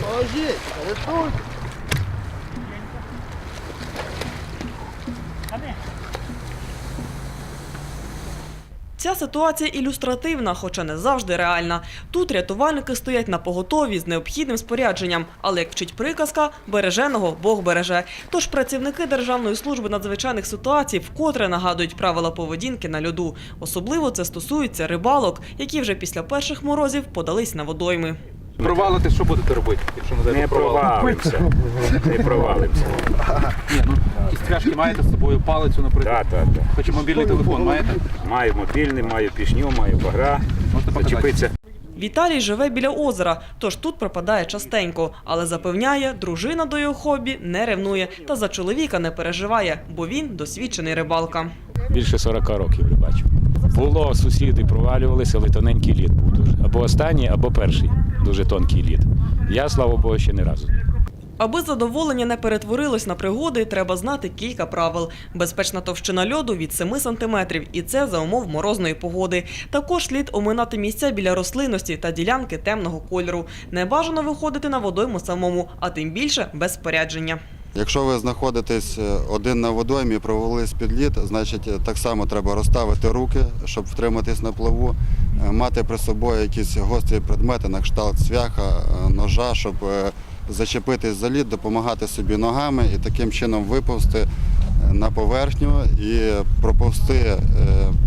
Положіть, рятуйте. Ця ситуація ілюстративна, хоча не завжди реальна. Тут рятувальники стоять на поготові з необхідним спорядженням, але як вчить приказка, береженого Бог береже. Тож працівники Державної служби надзвичайних ситуацій вкотре нагадують правила поведінки на льоду. Особливо це стосується рибалок, які вже після перших морозів подались на водойми. Провалити, що будете робити, якщо не Не дай провалимося. Не провалимося. Ні, ну кістряшки маєте з собою палицю, наприклад. Так, так, так. Хоч мобільний телефон маєте? Маю мобільний, маю пішню, маю багра. Можете показати? Віталій живе біля озера, тож тут пропадає частенько, але запевняє, дружина до його хобі не ревнує та за чоловіка не переживає, бо він досвідчений рибалка. більше 40 років рибачу. Було, сусіди провалювалися, але тоненький лід був дуже. Або останній, або перший дуже тонкий лід. Я, слава Богу, ще не разу. Аби задоволення не перетворилось на пригоди, треба знати кілька правил. Безпечна товщина льоду від 7 сантиметрів, і це за умов морозної погоди. Також слід оминати місця біля рослинності та ділянки темного кольору. Не бажано виходити на водойму самому, а тим більше без спорядження. Якщо ви знаходитесь е, один на водоймі і провалились під лід, значить е, так само треба розставити руки, щоб втриматись на плаву, е, мати при собою якісь гострі предмети на кшталт цвяха, е, ножа, щоб зачепитись за лід, допомагати собі ногами і таким чином виповзти е, на поверхню і проповзти е,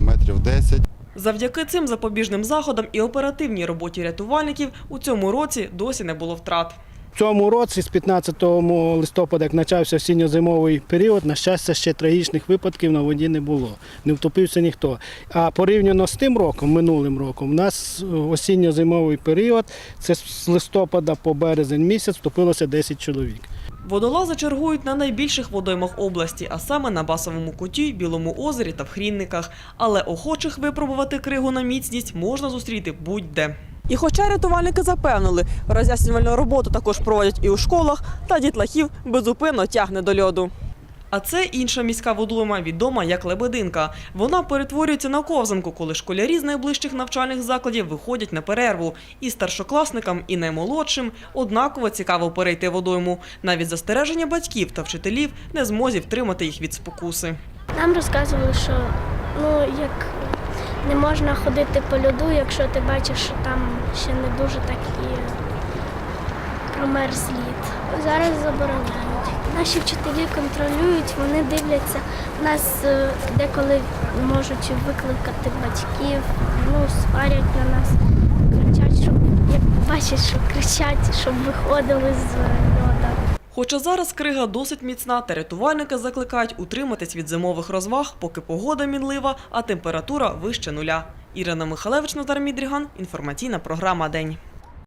метрів 10. Завдяки цим запобіжним заходам і оперативній роботі рятувальників у цьому році досі не було втрат. Цьому році, з 15 листопада, як почався осінньо-зимовий період, на щастя, ще трагічних випадків на воді не було. Не втопився ніхто. А порівняно з тим роком, минулим роком, у нас осінньо-зимовий період, це з листопада по березень місяць, втопилося 10 чоловік. Водолази чергують на найбільших водоймах області, а саме на Басовому куті, Білому озері та в Хрінниках. Але охочих випробувати кригу на міцність можна зустріти будь-де. І хоча рятувальники запевнили, роз'яснювальну роботу також проводять і у школах, та дітлахів безупинно тягне до льоду. А це інша міська водойма, відома як Лебединка. Вона перетворюється на ковзанку, коли школярі з найближчих навчальних закладів виходять на перерву. І старшокласникам, і наймолодшим однаково цікаво перейти водойму. Навіть застереження батьків та вчителів не змозі втримати їх від спокуси. Нам розказували, що ну як не можна ходити по льоду, якщо ти бачиш, що там ще не дуже так промерз лід. Зараз забороняють. Наші вчителі контролюють, вони дивляться. Нас е, деколи можуть викликати батьків, ну, сварять на нас, кричать, щоб як бачать, що кричать, щоб виходили з. Хоча зараз крига досить міцна, та рятувальники закликають утриматись від зимових розваг, поки погода мінлива, а температура вище нуля. Ірина Михалевич, Назар Мідріган. Інформаційна програма День.